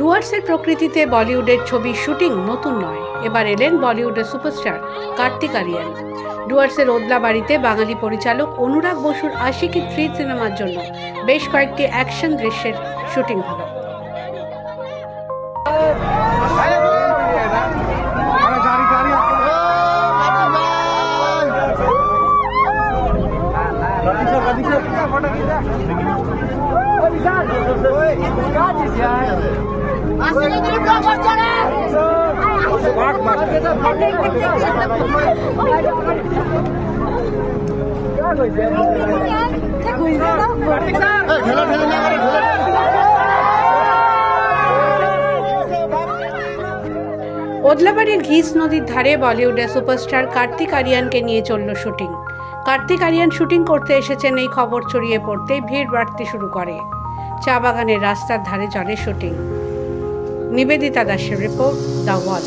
ডুয়ার্সের প্রকৃতিতে বলিউডের ছবির শুটিং নতুন নয়। এবার এলেন বলিউডের সুপারস্টার কার্তিক আরিয়ান। ডুয়ার্সের ওদলা বাড়িতে বাঙালি পরিচালক অনুরাগ বসুর আশিকি থ্রি সিনেমার জন্য বেশ কয়েকটি অ্যাকশন দৃশ্যের শুটিং হলো। ওদলাবাড়ির ঘিস নদীর ধারে বলিউডের সুপারস্টার কার্তিক আরিয়ানকে নিয়ে চলল শুটিং কার্তিক আরিয়ান শুটিং করতে এসেছেন এই খবর ছড়িয়ে পড়তেই ভিড় বাড়তে শুরু করে। চা বাগানের রাস্তার ধারে চলে শুটিং নিবেদিতা দাসের রিপোর্ট দ্য ওয়াল